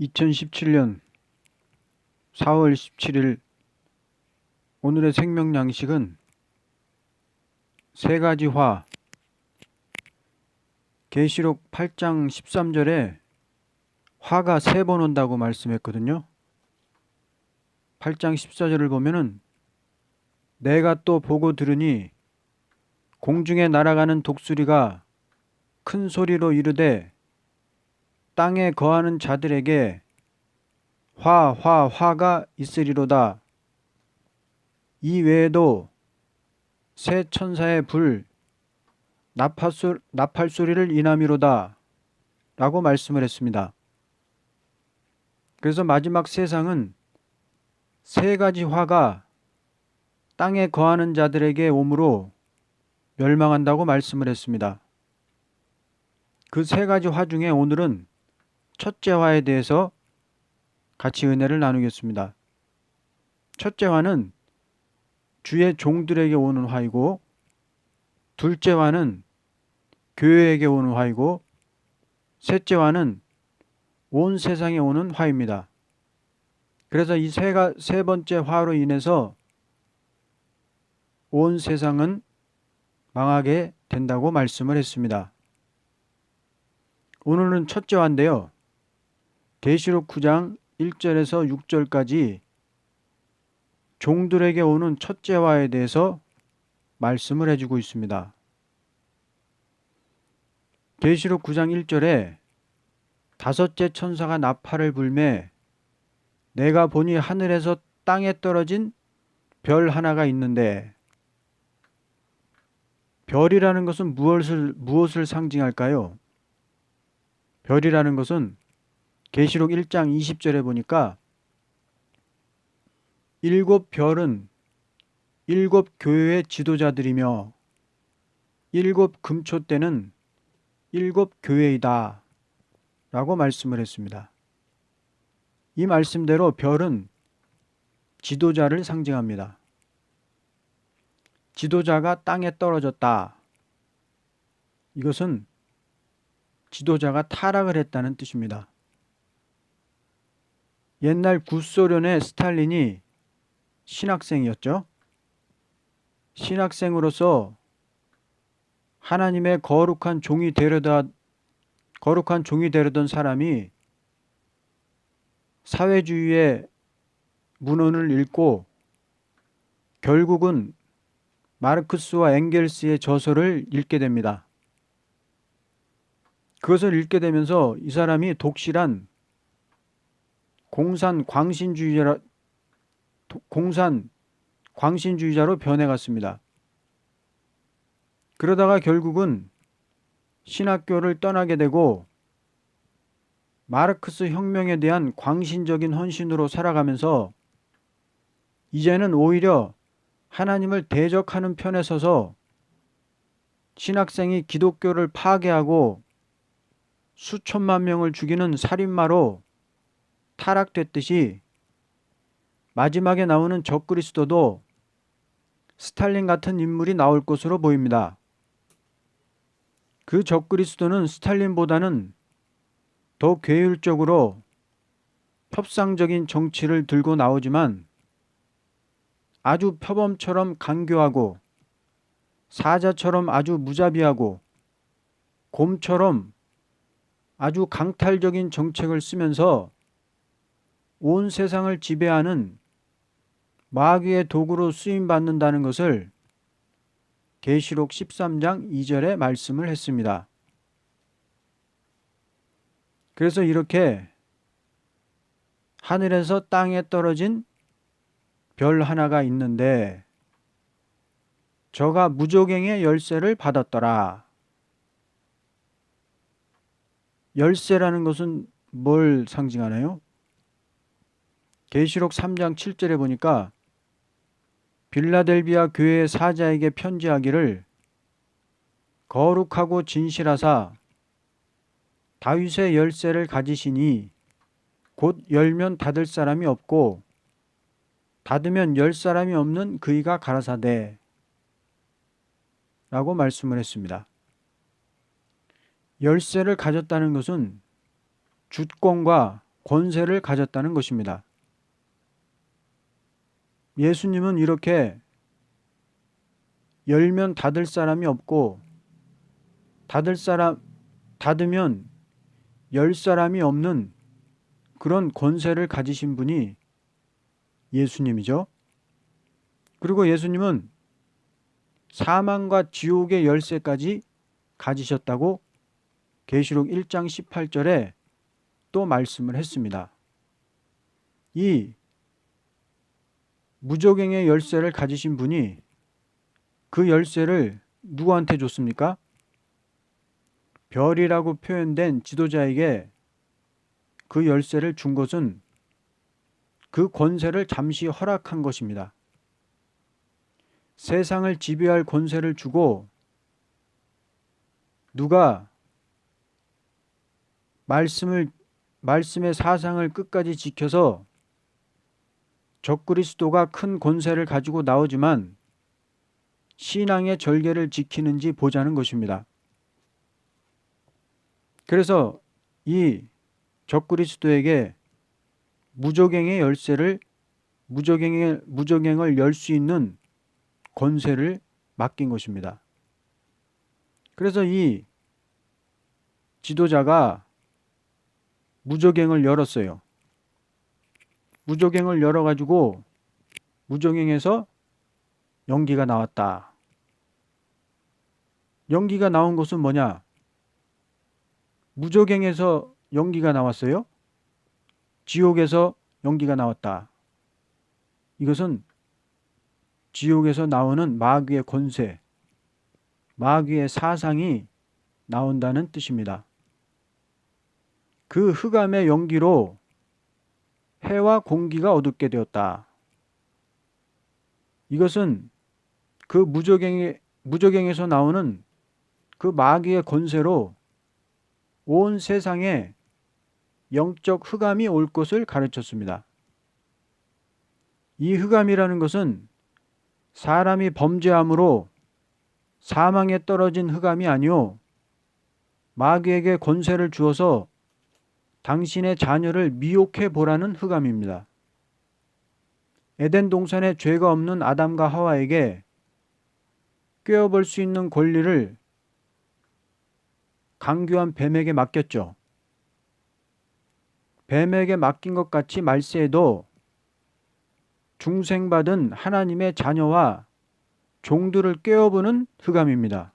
2017년 4월 17일 오늘의 생명 양식은 세 가지 화 계시록 8장 13절에 화가 세 번 온다고 말씀했거든요. 8장 14절을 보면은 내가 또 보고 들으니 공중에 날아가는 독수리가 큰 소리로 이르되 땅에 거하는 자들에게 화, 화, 화가 있으리로다. 이 외에도 새 천사의 불, 나팔소, 나팔소리를 인함이로다. 라고 말씀을 했습니다. 그래서 마지막 세상은 세 가지 화가 땅에 거하는 자들에게 오므로 멸망한다고 말씀을 했습니다. 그 세 가지 화 중에 오늘은 첫째 화에 대해서 같이 은혜를 나누겠습니다. 첫째 화는 주의 종들에게 오는 화이고 둘째 화는 교회에게 오는 화이고 셋째 화는 온 세상에 오는 화입니다. 그래서 이 세가 세 번째 화로 인해서 온 세상은 망하게 된다고 말씀을 했습니다. 오늘은 첫째 화인데요. 계시록 9장 1절에서 6절까지 종들에게 오는 첫째 화에 대해서 말씀을 해주고 있습니다. 계시록 9장 1절에 다섯째 천사가 나팔을 불매 내가 보니 하늘에서 땅에 떨어진 별 하나가 있는데 별이라는 것은 무엇을 무엇을 상징할까요? 별이라는 것은 계시록 1장 20절에 보니까 일곱 별은 일곱 교회의 지도자들이며 일곱 금초 때는 일곱 교회이다 라고 말씀을 했습니다. 이 말씀대로 별은 지도자를 상징합니다. 지도자가 땅에 떨어졌다. 이것은 지도자가 타락을 했다는 뜻입니다. 옛날 구소련의 스탈린이 신학생이었죠. 신학생으로서 하나님의 거룩한 종이 되려다 거룩한 종이 되려던 사람이 사회주의의 문헌을 읽고 결국은 마르크스와 엥겔스의 저서를 읽게 됩니다. 그것을 읽게 되면서 이 사람이 독실한 공산 광신주의자 공산 광신주의자로 변해갔습니다. 그러다가 결국은 신학교를 떠나게 되고 마르크스 혁명에 대한 광신적인 헌신으로 살아가면서 이제는 오히려 하나님을 대적하는 편에 서서 신학생이 기독교를 파괴하고 수천만 명을 죽이는 살인마로 타락됐듯이 마지막에 나오는 적그리스도도 스탈린 같은 인물이 나올 것으로 보입니다. 그 적그리스도는 스탈린보다는 더 괴율적으로 협상적인 정치를 들고 나오지만 아주 표범처럼 간교하고 사자처럼 아주 무자비하고 곰처럼 아주 강탈적인 정책을 쓰면서 온 세상을 지배하는 마귀의 도구로 쓰임 받는다는 것을 계시록 13장 2절에 말씀을 했습니다. 그래서 이렇게 하늘에서 땅에 떨어진 별 하나가 있는데 저가 무조갱의 열쇠를 받았더라. 열쇠라는 것은 뭘 상징하나요? 계시록 3장 7절에 보니까 빌라델비아 교회의 사자에게 편지하기를 거룩하고 진실하사 다윗의 열쇠를 가지시니 곧 열면 닫을 사람이 없고 닫으면 열 사람이 없는 그이가 가라사대 라고 말씀을 했습니다. 열쇠를 가졌다는 것은 주권과 권세를 가졌다는 것입니다. 예수님은 이렇게 열면 닫을 사람이 없고 닫을 사람 닫으면 열 사람이 없는 그런 권세를 가지신 분이 예수님이죠. 그리고 예수님은 사망과 지옥의 열쇠까지 가지셨다고 계시록 1장 18절에 또 말씀을 했습니다. 이 무적행의 열쇠를 가지신 분이 그 열쇠를 누구한테 줬습니까? 별이라고 표현된 지도자에게 그 열쇠를 준 것은 그 권세를 잠시 허락한 것입니다. 세상을 지배할 권세를 주고 누가 말씀을 말씀의 사상을 끝까지 지켜서 적그리스도가 큰 권세를 가지고 나오지만 신앙의 절개를 지키는지 보자는 것입니다. 그래서 이 적그리스도에게 무적행의 열쇠를 무적행의 무적행을 열 수 있는 권세를 맡긴 것입니다. 그래서 이 지도자가 무적행을 열었어요. 무적행을 열어가지고 무적행에서 연기가 나왔다. 연기가 나온 것은 뭐냐? 무적행에서 연기가 나왔어요. 지옥에서 연기가 나왔다. 이것은 지옥에서 나오는 마귀의 권세, 마귀의 사상이 나온다는 뜻입니다. 그 흑암의 연기로 해와 공기가 어둡게 되었다. 이것은 그 무적행 무적행에서 나오는 그 마귀의 권세로 온 세상에 영적 흑암이 올 것을 가르쳤습니다. 이 흑암이라는 것은 사람이 범죄함으로 사망에 떨어진 흑암이 아니요 마귀에게 권세를 주어서 당신의 자녀를 미혹해 보라는 흑암입니다. 에덴 동산에 죄가 없는 아담과 하와에게 꿰어볼 수 있는 권리를 강교한 뱀에게 맡겼죠. 뱀에게 맡긴 것 같이 말세에도 중생받은 하나님의 자녀와 종들을 깨어보는 흑암입니다.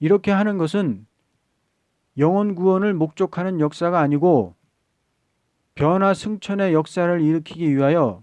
이렇게 하는 것은 영혼 구원을 목적하는 역사가 아니고 변화 승천의 역사를 일으키기 위하여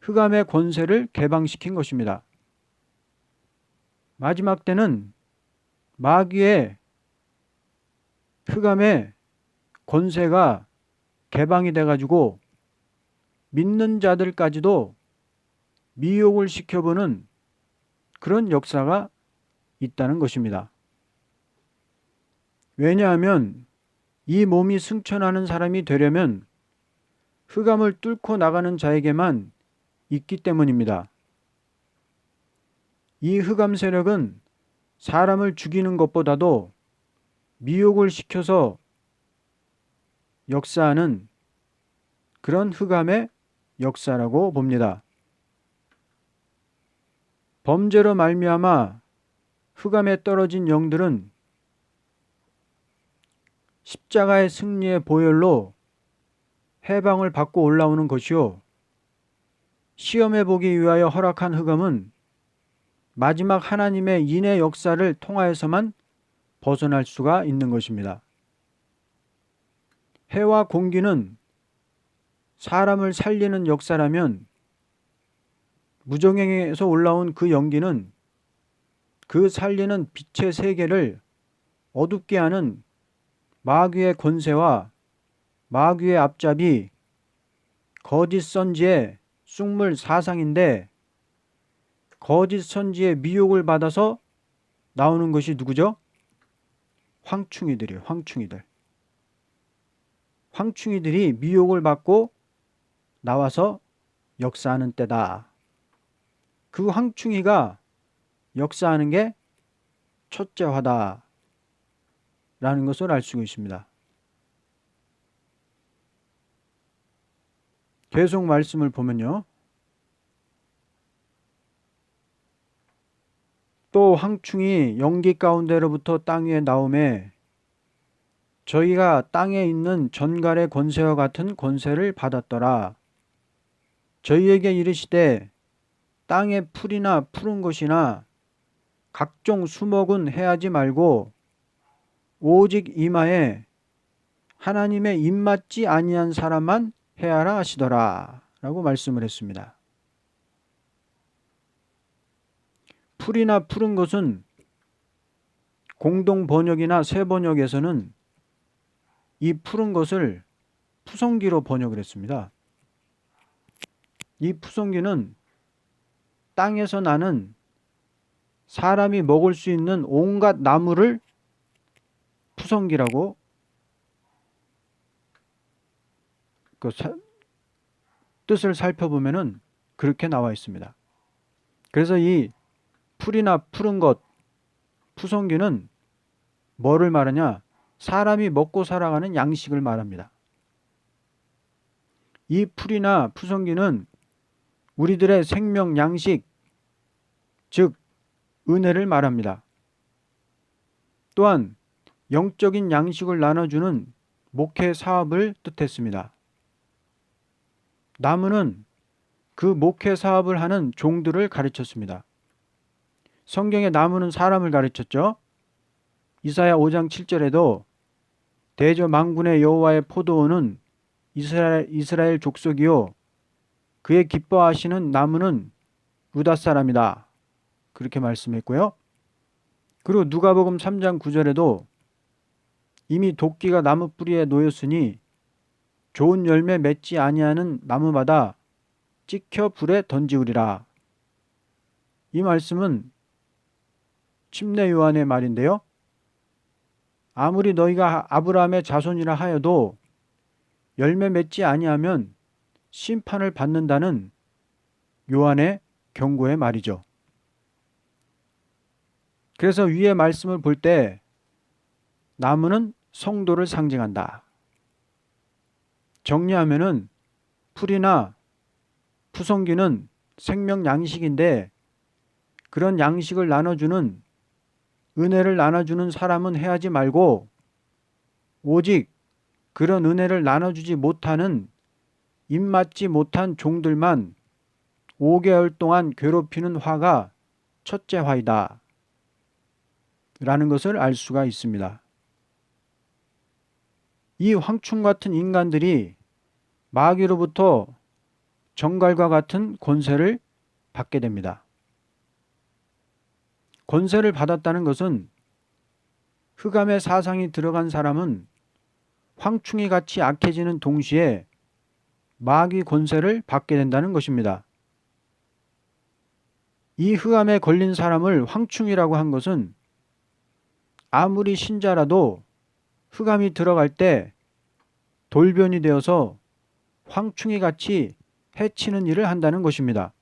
흑암의 권세를 개방시킨 것입니다. 마지막 때는 마귀의 흑암의 권세가 개방이 돼가지고 믿는 자들까지도 미혹을 시켜보는 그런 역사가 있다는 것입니다. 왜냐하면 이 몸이 승천하는 사람이 되려면 흑암을 뚫고 나가는 자에게만 있기 때문입니다. 이 흑암 세력은 사람을 죽이는 것보다도 미혹을 시켜서 역사하는 그런 흑암의 역사라고 봅니다. 범죄로 말미암아 흑암에 떨어진 영들은 십자가의 승리의 보혈로 해방을 받고 올라오는 것이요. 시험해 보기 위하여 허락한 흑암은 마지막 하나님의 인의 역사를 통하여서만 벗어날 수가 있는 것입니다. 해와 공기는 사람을 살리는 역사라면 무정행에서 올라온 그 연기는 그 살리는 빛의 세계를 어둡게 하는 마귀의 권세와 마귀의 앞잡이 거짓 선지의 쑥물 사상인데 거짓 선지의 미혹을 받아서 나오는 것이 누구죠? 황충이들이에요. 황충이들. 황충이들이 미혹을 받고 나와서 역사하는 때다. 그 황충이가 역사하는 게 첫째 화다. 라는 것을 알 수 있습니다. 계속 말씀을 보면요. 또 황충이 연기 가운데로부터 땅 위에 나오매 저희가 땅에 있는 전갈의 권세와 같은 권세를 받았더라. 저희에게 이르시되 땅에 풀이나 푸른 것이나 각종 수목은 해하지 말고 오직 이마에 하나님의 입맞지 아니한 사람만 해하라 하시더라. 라고 말씀을 했습니다. 풀이나 푸른 것은 공동 번역이나 새 번역에서는 이 푸른 것을 푸성기로 번역을 했습니다. 이 푸성기는 땅에서 나는 사람이 먹을 수 있는 온갖 나무를 푸성기라고 그 사, 뜻을 살펴보면은 그렇게 나와 있습니다. 그래서 이 풀이나 푸른 것, 푸성기는 뭐를 말하냐? 사람이 먹고 살아가는 양식을 말합니다. 이 풀이나 푸성기는 우리들의 생명 양식, 즉, 은혜를 말합니다. 또한 영적인 양식을 나눠주는 목회 사업을 뜻했습니다. 나무는 그 목회 사업을 하는 종들을 가르쳤습니다. 성경의 나무는 사람을 가르쳤죠. 이사야 5장 7절에도 대저 망군의 여호와의 포도원은 이스라엘, 이스라엘 족속이요 그의 기뻐하시는 나무는 유다 사람이다. 그렇게 말씀했고요. 그리고 누가복음 3장 9절에도 이미 도끼가 나무 뿌리에 놓였으니 좋은 열매 맺지 아니하는 나무마다 찍혀 불에 던지우리라. 이 말씀은 침례 요한의 말인데요. 아무리 너희가 아브라함의 자손이라 하여도 열매 맺지 아니하면 심판을 받는다는 요한의 경고의 말이죠. 그래서 위의 말씀을 볼 때 나무는 성도를 상징한다. 정리하면은 풀이나 푸성기는 생명 양식인데 그런 양식을 나눠주는 은혜를 나눠주는 사람은 해하지 말고 오직 그런 은혜를 나눠주지 못하는 입맞지 못한 종들만 5개월 동안 괴롭히는 화가 첫째 화이다. 라는 것을 알 수가 있습니다. 이 황충 같은 인간들이 마귀로부터 정갈과 같은 권세를 받게 됩니다. 권세를 받았다는 것은 흑암의 사상이 들어간 사람은 황충이 같이 악해지는 동시에 마귀 권세를 받게 된다는 것입니다. 이 흑암에 걸린 사람을 황충이라고 한 것은 아무리 신자라도 흑암이 들어갈 때 돌변이 되어서 황충이 같이 해치는 일을 한다는 것입니다.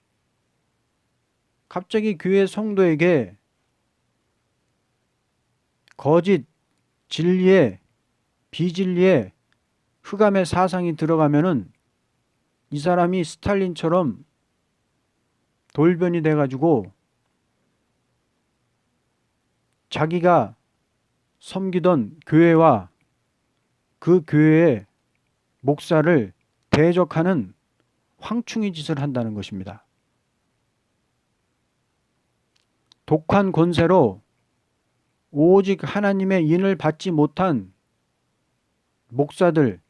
갑자기 교회 성도에게 거짓, 진리에, 비진리에 흑암의 사상이 들어가면은 이 사람이 스탈린처럼 돌변이 돼가지고 자기가 섬기던 교회와 그 교회의 목사를 대적하는 황충이 짓을 한다는 것입니다. 독한 권세로 오직 하나님의 인을 받지 못한 목사들,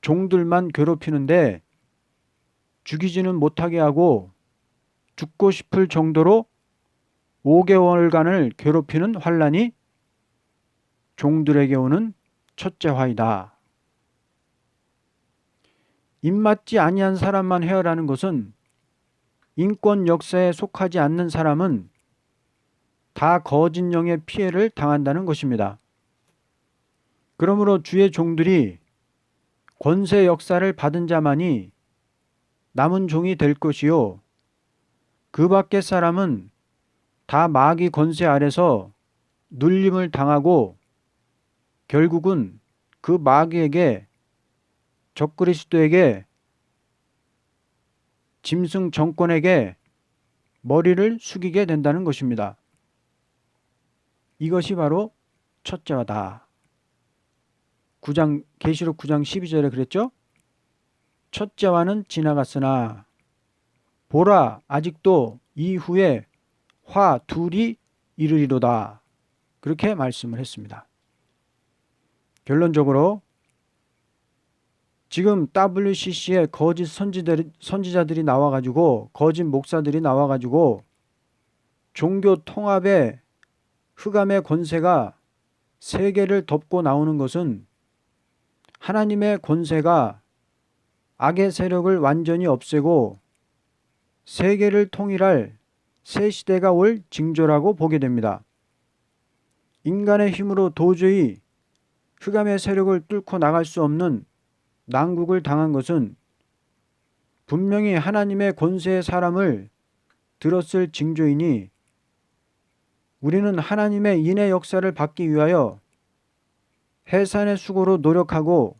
종들만 괴롭히는데 죽이지는 못하게 하고 죽고 싶을 정도로 5개월간을 괴롭히는 환란이 종들에게 오는 첫째 화이다. 입맞지 아니한 사람만 헤어라는 것은 인권 역사에 속하지 않는 사람은 다 거짓령의 피해를 당한다는 것입니다. 그러므로 주의 종들이 권세 역사를 받은 자만이 남은 종이 될 것이요. 그 밖의 사람은 다 마귀 권세 아래서 눌림을 당하고 결국은 그 마귀에게 적그리스도에게 짐승 정권에게 머리를 숙이게 된다는 것입니다. 이것이 바로 첫째화다. 9장 계시록 9장 12절에 그랬죠? 첫째화는 지나갔으나 보라 아직도 이후에 화 둘이 이르리로다. 그렇게 말씀을 했습니다. 결론적으로 지금 WCC에 거짓 선지자들이, 선지자들이 나와가지고 거짓 목사들이 나와가지고 종교 통합의 흑암의 권세가 세계를 덮고 나오는 것은 하나님의 권세가 악의 세력을 완전히 없애고 세계를 통일할 새 시대가 올 징조라고 보게 됩니다. 인간의 힘으로 도저히 흑암의 세력을 뚫고 나갈 수 없는 난국을 당한 것은 분명히 하나님의 권세의 사람을 들었을 징조이니 우리는 하나님의 인의 역사를 받기 위하여 해산의 수고로 노력하고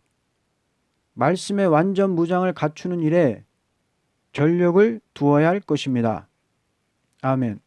말씀의 완전 무장을 갖추는 일에 전력을 두어야 할 것입니다. 아멘.